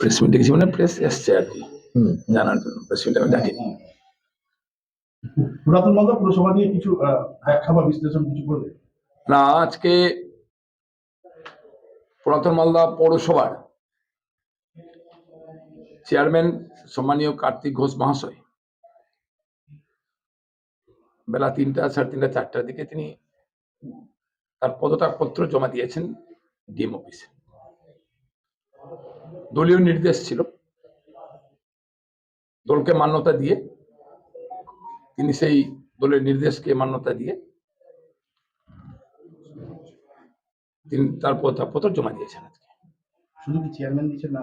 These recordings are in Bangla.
প্রেস মিটে মানে প্রেস এসছে আর কি। জানার জন্য প্রেস মিটে আমি ডাকিনি। পুরাতন মালদা পুরসভা নিয়ে কিছু ব্যাখ্যা বা বিশ্লেষণ কিছু করবে? না আজকে পুরাতন মালদা পৌরসভার চেয়ারম্যান সম্মানীয় কার্তিক ঘোষ মহাশয় বেলা তিনটা সাড়ে তিনটা চারটার দিকে তিনি তার পদত্যাগপত্র জমা দিয়েছেন ডিএম অফিসে। দলীয় নির্দেশ ছিল। দলকে মান্যতা দিয়ে তিনি সেই দলের নির্দেশকে মান্যতা দিয়ে তিনি তার পদত্যাগপত্র জমা দিয়েছেন আজকে। শুধু কি চেয়ারম্যান দিচ্ছেন না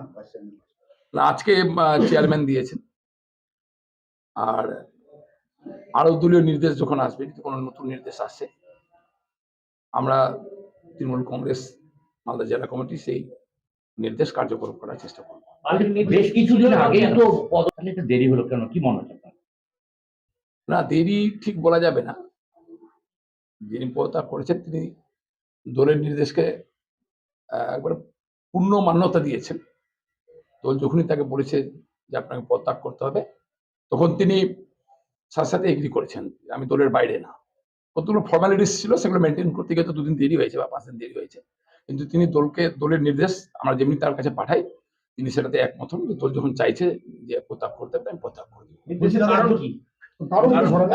না আজকে চেয়ারম্যান দিয়েছেন। আর আরও দলীয় নির্দেশ যখন আসবে যদি কোনো নতুন নির্দেশ আসে আমরা তৃণমূল কংগ্রেস মালদা জেলা কমিটি সেই নির্দেশ কার্যকর করার চেষ্টা করব। বেশ কিছুদিন আগেই তো পদত্যাগে একটু দেরি হলো কেন? কি মনে হচ্ছে না দেরি ঠিক বলা যাবে না। যিনি পদত্যাগ করেছেন তিনি দলের নির্দেশকে একবার পূর্ণ মান্যতা দিয়েছেন। দল যখনই তাকে বলেছে যে আপনাকে পদত্যাগ করতে হবে তখন তিনি সাথে সাথে এগ্রি করেছেন আমি দলের বাইরে না। কতগুলো ফর্মালিটিস ছিল সেগুলো মেনটেন করতে গিয়ে তো দুদিন দেরি হয়েছে বা পাঁচ দিন দেরি হয়েছে। কিন্তু তিনি দলকে দলের নির্দেশ আমরা যেমনি তার কাছে পাঠাই তিনি সেটাতে একমত হন। যে দল যখন চাইছে যে প্রত্যাগ করতে আমি প্রত্যাগ করে দেবো। কারণ কি?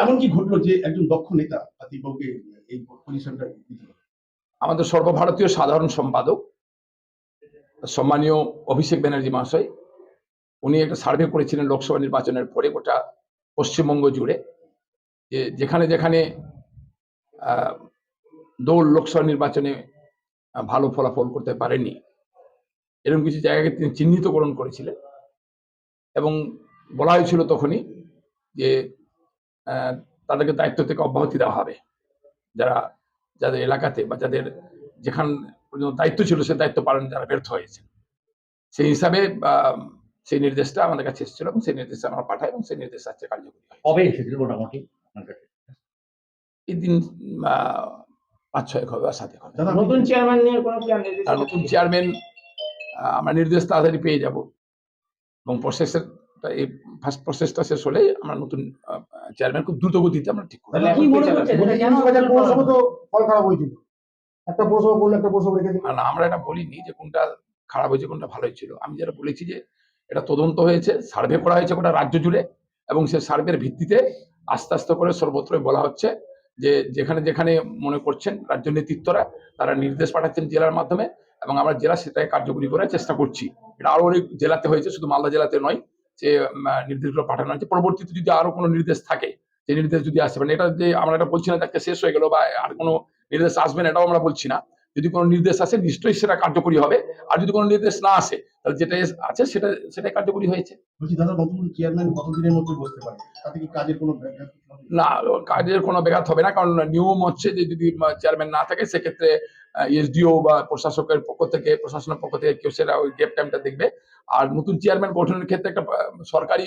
এমন কি? ঘটলো যে একজন দক্ষ নেতা আতিবাবুকে এই পজিশনটা আমাদের সর্বভারতীয় সাধারণ সম্পাদক সম্মানীয় অভিষেক ব্যানার্জি মহাশয় উনি একটা সার্ভে করেছিলেন লোকসভা নির্বাচনের পরে গোটা পশ্চিমবঙ্গ জুড়ে যে যেখানে যেখানে আহ, দল লোকসভা নির্বাচনে ভালো ফলাফল করতে পারেনি। এরকম কিছু জায়গাকে তিনি চিহ্নিতকরণ করেছিলেন এবং বলা হয়েছিল তখনই যে তাদেরকে দায়িত্ব থেকে অব্যাহতি দেওয়া হবে। যারা যাদের এলাকাতে বা যাদের যেখান পর্যন্ত দায়িত্ব ছিল সে দায়িত্ব পালনে যারা ব্যর্থ হয়েছে। সেই হিসাবে সেই নির্দেশটা আমাদের কাছে এসেছিল এবং সেই নির্দেশ আমরা পাঠাই এবং সেই নির্দেশ আজকে কার্যকরী কবে এসেছিল মোটামুটি আপনার কাছে? এই দিন পাঁচ ছয় হবে বা সাথে হবে নতুন চেয়ারম্যান নিয়ে কোনো প্ল্যান নতুন চেয়ারম্যান আমরা নির্দেশ তাড়াতাড়ি পেয়ে যাব। এবং প্রসেসের এই ফার্স্ট প্রসেসটা শেষ হলেই আমরা নতুন চেয়ারম্যান খুব দ্রুত গতিতে আমরা ঠিক করব। কি মনে কে এটা পৌরসভা তো ফল খারাপ হয়েছিল। একটা পৌরসভা করলে একটা পৌরসভা রেখে না, আমরা এটা বলিনি যে কোনটা খারাপ হয়েছে কোনটা ভালো হয়েছিল। আমি যেটা বলেছি যে এটা তদন্ত হয়েছে সার্ভে করা হয়েছে গোটা রাজ্য জুড়ে এবং সেই সার্ভের ভিত্তিতে আস্তে আস্তে করে সর্বত্রই বলা হচ্ছে যে যেখানে যেখানে মনে করছেন রাজ্য নেতৃত্বরা, তারা নির্দেশ পাঠাচ্ছেন জেলার মাধ্যমে এবং আমরা জেলা সেটাই কার্যকরী করার চেষ্টা করছি। এটা আরও অনেক জেলাতে হয়েছে, শুধু মালদা জেলাতে নয়, যে নির্দেশগুলো পাঠানো হয়েছে। পরবর্তীতে যদি আরও কোনো নির্দেশ থাকে, যে নির্দেশ যদি আসে মানে এটা যে আমরা এটা বলছি না যে শেষ হয়ে গেল বা আর কোনো নির্দেশ আসবে না, এটাও আমরা বলছি না। যদি কোনো নির্দেশ আসে নিশ্চয়ই সেটা কার্যকরী হবে। আর যদি কোনো নির্দেশ না আসে তাহলে যেটা আছে সেটা সেটাই কার্যকরী হয়েছে। বলছি দাদা নতুন চেয়ারম্যান কতদিনের মধ্যে বসতে পারে? তাতে কি কাজের কোনো না? কাজের কোনো ব্যাঘাত হবে না কারণ নিয়ম হচ্ছে যে যদি চেয়ারম্যান না থাকে সেক্ষেত্রে এসডিও বা প্রশাসকের পক্ষ থেকে প্রশাসনের পক্ষ থেকে কেউ সেটা ওই গ্যাপ টাইমটা দেখবে। আর নতুন চেয়ারম্যান গঠনের ক্ষেত্রে একটা সরকারি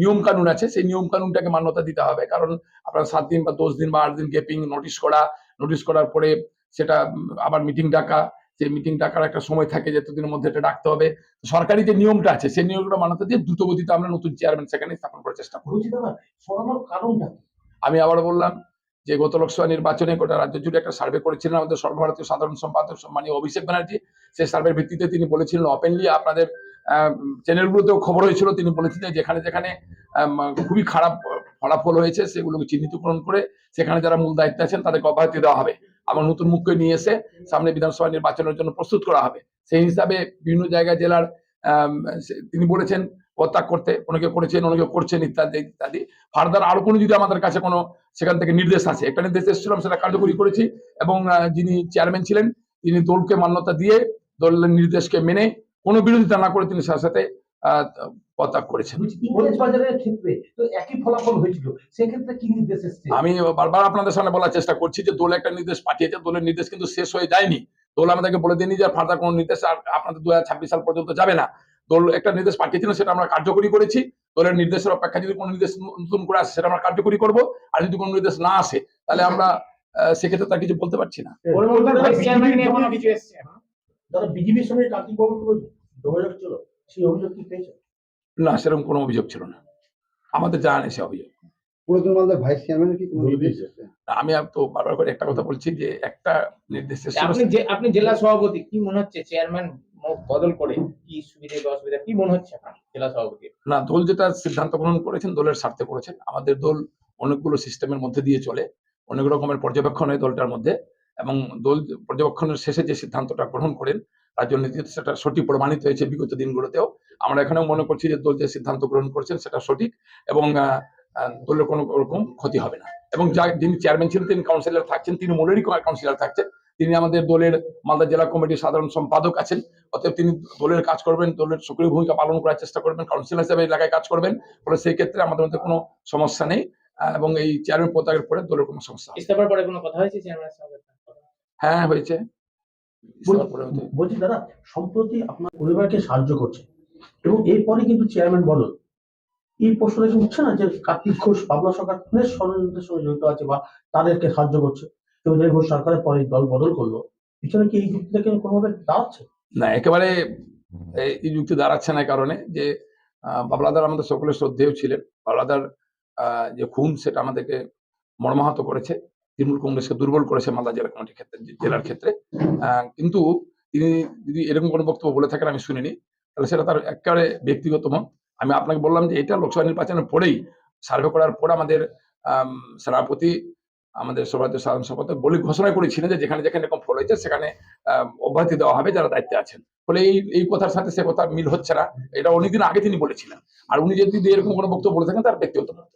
নিয়ম কানুন আছে। সেই নিয়ম কানুনটাকে মান্যতা দিতে হবে। কারণ আপনার সাত দিন বা দশ দিন বা আট দিন গ্যাপিং নোটিশ করা নোটিশ করার পরে সেটা আবার মিটিং ডাকা যে মিটিং ডাকার একটা সময় থাকে যে এতদিনের মধ্যে এটা ডাকতে হবে। সরকারি যে নিয়মটা আছে সেই নিয়মটা মান্যতা দিয়ে দ্রুত গতিতে আমরা নতুন চেয়ারম্যান সেখানে স্থাপন করার চেষ্টা সরানোর কারণটা আমি আবার বললাম যে গত লোকসভা নির্বাচনে গোটা রাজ্য জুড়ে একটা সার্ভে করেছিলেন আমাদের সর্বভারতীয় সাধারণ সম্পাদক সম্মানীয় অভিষেক ব্যানার্জি। সেই সার্ভের ভিত্তিতে তিনি বলেছিলেন ওপেনলি আপনাদের চ্যানেলগুলোতেও খবর হয়েছিল। তিনি বলেছিলেন যেখানে যেখানে খুবই খারাপ ফলাফল হয়েছে সেগুলোকে চিহ্নিতকরণ করে সেখানে যারা মূল দায়িত্বে আছেন তাদেরকে অব্যাহতি দেওয়া হবে। আবার নতুন মুখকে নিয়ে এসে সামনে বিধানসভা নির্বাচনের জন্য প্রস্তুত করা হবে। সেই হিসাবে বিভিন্ন জায়গায় জেলার তিনি বলেছেন প্রত্যাগ করতে, অনেকে করেছেন অনেকে করছেন ইত্যাদি ইত্যাদি। ফার্দার আরও কোনো যদি আমাদের কাছে কোনো সেখান থেকে নির্দেশ আছে একটা নির্দেশ এসেছিলাম সেটা কার্যকরী করেছি এবং যিনি চেয়ারম্যান ছিলেন, তিনি দলকে মান্যতা দিয়ে দলের নির্দেশকে মেনে, কোনো বিরোধিতা না করে তিনি সাথে সাথে পদত্যাগ করেছেন। বলছি ইংরেজ বাজারের ক্ষেত্রে তো একই ফলাফল হয়েছিল। সেক্ষেত্রে কি নির্দেশ আমি বারবার আপনাদের সামনে বলার চেষ্টা করছি যে দল একটা নির্দেশ পাঠিয়েছে দলের নির্দেশ কিন্তু শেষ হয়ে যায়নি। দল আমাদেরকে বলে দেয়নি যে ফার্দার কোনো নির্দেশ আর আপনাদের দু সাল পর্যন্ত যাবে না। দল একটা নির্দেশ পাঠিয়েছিল সেটা আমরা কার্যকরী করেছি। দলের নির্দেশের অপেক্ষা যদি কোনো নির্দেশ নতুন করে আসে সেটা আমরা কার্যকরী করব। আর যদি কোনো নির্দেশ না আসে তাহলে আমরা আহ, সেক্ষেত্রে তার কিছু বলতে পারছি না। বিজেপির সঙ্গে কার্তিক বাবুর যোগাযোগ ছিল? সেই অভিযোগ কি পেয়েছে? না সেরকম কোনো অভিযোগ ছিল না। আমাদের জানা নেই সে অভিযোগ। পুরাতন মালদার ভাইস চেয়ারম্যানের কি কোনো নির্দেশ এসেছে? আমি আর তো বারবার করে একটা কথা বলছি যে একটা নির্দেশ আপনি যে আপনি জেলা সভাপতি কি মনে হচ্ছে চেয়ারম্যান বদল করে কি সুবিধা বা অসুবিধা কি মনে হচ্ছে জেলা সভাপতি না দল যেটা সিদ্ধান্ত গ্রহণ করেছেন দলের স্বার্থে করেছেন। আমাদের দল অনেকগুলো সিস্টেমের মধ্যে দিয়ে চলে অনেক রকমের পর্যবেক্ষণ হয় দলটার মধ্যে এবং দল পর্যবেক্ষণের শেষে যে সিদ্ধান্তটা গ্রহণ করেন রাজ্য নীতিতে সেটা সঠিক প্রমাণিত হয়েছে বিগত দিনগুলোতেও। আমরা এখানেও মনে করছি যে দল যে সিদ্ধান্ত গ্রহণ করছেন সেটা সঠিক এবং দলের কোনো রকম ক্ষতি হবে না। এবং যা যিনি চেয়ারম্যান ছিলেন তিনি কাউন্সিলর থাকছেন তিনি মূলেরই কাউন্সিলর থাকছেন। তিনি আমাদের দলের মালদা জেলা কমিটির সাধারণ সম্পাদক আছেন। অতএব তিনি দলের কাজ করবেন দলের সক্রিয় ভূমিকা পালন করার চেষ্টা করবেন কাউন্সিলর হিসেবে এলাকায় কাজ করবেন। ফলে সেই ক্ষেত্রে আমাদের মধ্যে কোনো সমস্যা নেই এবং এই চেয়ারম্যান পতাকের পরে দলের কোনো সমস্যা ইস্তফার পরে কোনো কথা হয়েছে চেয়ারম্যানের সঙ্গে? হ্যাঁ হয়েছে। বলছি- দাদা সম্প্রতি আপনার পরিবারকে সাহায্য করছে এবং এরপরে কিন্তু চেয়ারম্যান বদল। এই প্রশ্নটা উঠছে না যে কার্তিক ঘোষ বাবলা সরকার খুনের ষড়যন্ত্রের সঙ্গে জড়িত আছে বা তাদেরকে সাহায্য করছে? চৌধুরী ঘোষ সরকারের পরে দল বদল করল। পিছনে কি এই যুক্তিটাকে কোনোভাবে দাঁড়াচ্ছে? না একেবারে এই- যুক্তি দাঁড়াচ্ছে না এই কারণে যে বাবলাদার আমাদের সকলের শ্রদ্ধেয় ছিলেন। বাবলাদার আহ, যে খুন সেটা আমাদেরকে মর্মাহত করেছে। তৃণমূল কংগ্রেসকে দুর্বল করেছে মালদা জেলা কমিটির ক্ষেত্রে জেলার ক্ষেত্রে। কিন্তু তিনি যদি এরকম কোনো বক্তব্য বলে থাকেন আমি শুনিনি। তাহলে সেটা তার একেবারে ব্যক্তিগত মত। আমি আপনাকে বললাম যে এটা লোকসভা নির্বাচনের পরেই সার্ভে করার পর আমাদের আম, সেনাপতি আমাদের সভাপতি সাধারণ সভাপতি বলে ঘোষণা করেছিলেন যে যেখানে যেখানে এরকম ফল হয়েছে সেখানে অব্যাহতি দেওয়া হবে যারা দায়িত্বে আছেন। ফলে এই এই কথার সাথে সে কথা মিল হচ্ছে না। এটা অনেকদিন আগে তিনি বলেছিলেন। আর উনি যদি এরকম কোনো বক্তব্য বলে থাকেন তার ব্যক্তিগত মত।